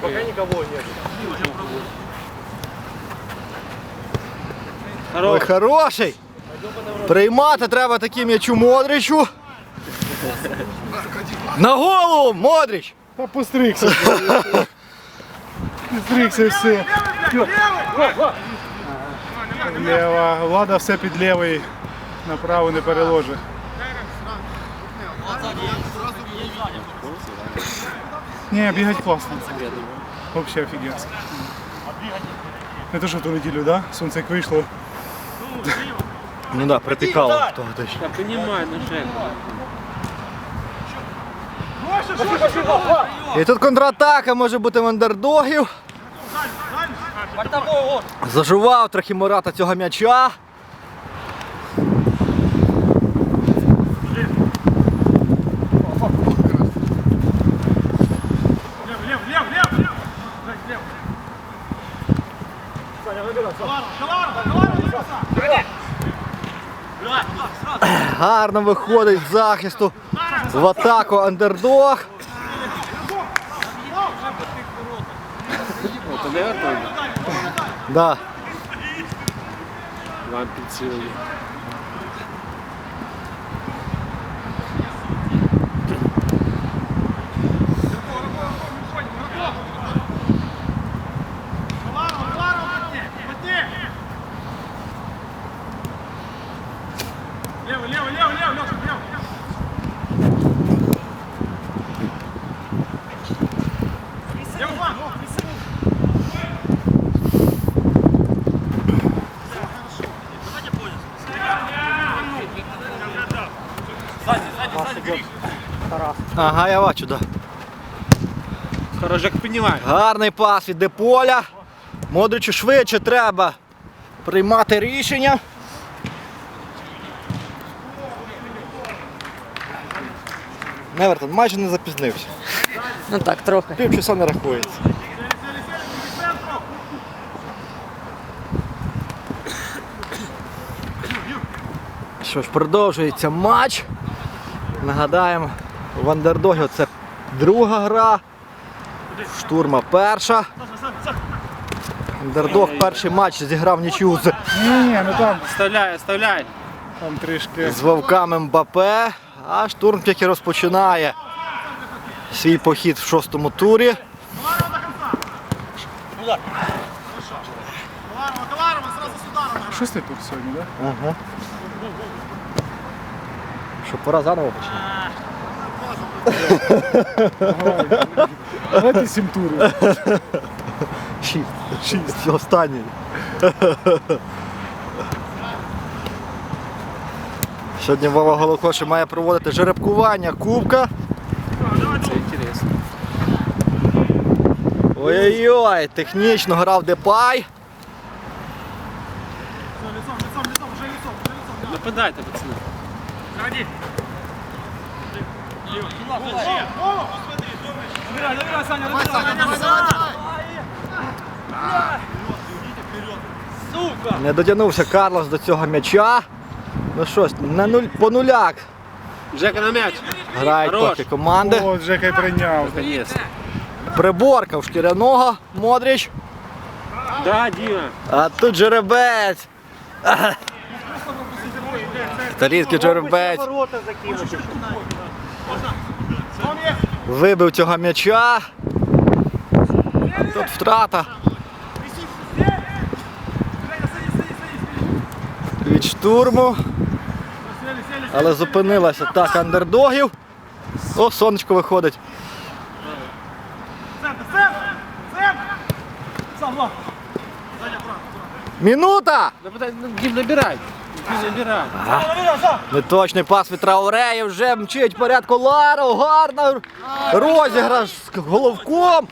Пока никого нет. Ой, хороший. Приймати треба таким м'ячу Модричу. На голову, Модрич! Та постригся. Постригся і все. Лева. Влада все під лівий. Направо не переложить. Ні, бігать класно. Взагалі офігенсько. Не то, що в ту неділю, да? Сонце як вийшло. Ну да, припікало того точно. Я понимаю, но Жека. І тут контратака може бути в андердогів. Зажував трохи Мурата цього м'яча. Гарно виходить з захисту в атаку андердог. Да. вам підсилили. Ага, я бачу, да. Хорошо, Жека, понимаю. Гарний пас від Деполя. Модричу швидше треба приймати рішення. Невертон майже не запізнився. Ну так, трохи. Півчаса не рахується. Що ж, продовжується матч. Нагадаємо, в андердогі це друга гра. Штурма перша. Андердог перший матч зіграв нічию з, Ні, ні, ну там, Оставляй, оставляй. там трішки. з вовками Мбапе, а штурм тільки розпочинає свій похід в шостому турі. Шостий тур сьогодні, так? Ага. Що пора заново починати? Давайте сім турів. Шість. Шість. Останній. Сьогодні Вова Голокоші має проводити жеребкування кубка. Це інтересно. Ой-ой-ой, технічно грав Депай. Нападайте, пацаны. Не дотягнувся Карлос до цього м'яча. Ну що ж, на нуль, по нуляк Жека на мяч. грають Хорош. поки команди. О, Джека й прийняв. Приборка в шкіряного Модрич. Да, Дима. А тут жеребець. Італійський жеребець. Вибив цього м'яча. Тут втрата. Від штурму. Але зупинилася так андердогів. О, сонечко виходить. Минута! Ну, набирай. Неточний пас від Трауреї вже мчить порядку Лару. Гарно розіграш з головком.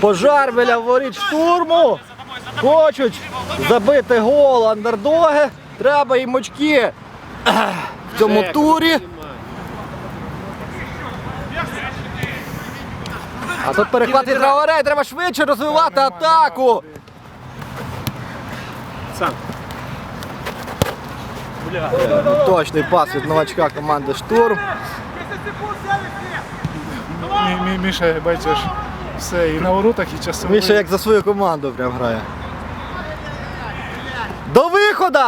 Пожар біля воріт штурму. Хочуть забити гол андердоги. Треба їм очки в цьому турі. А тут перехват від Траоре, треба швидше розвивати атаку. Сам. Точний пас від новачка команди штурм. Мі- Мі- Міша, бачиш, все, і на воротах, і часовий. Міша як за свою команду прям грає. До виходу!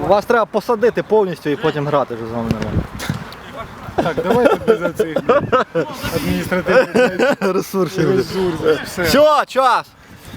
Вас треба посадити повністю і потім грати вже з вами нормально. Так, давайте без цих адміністративних Ресурсів. ресурсів. Все. Все, час!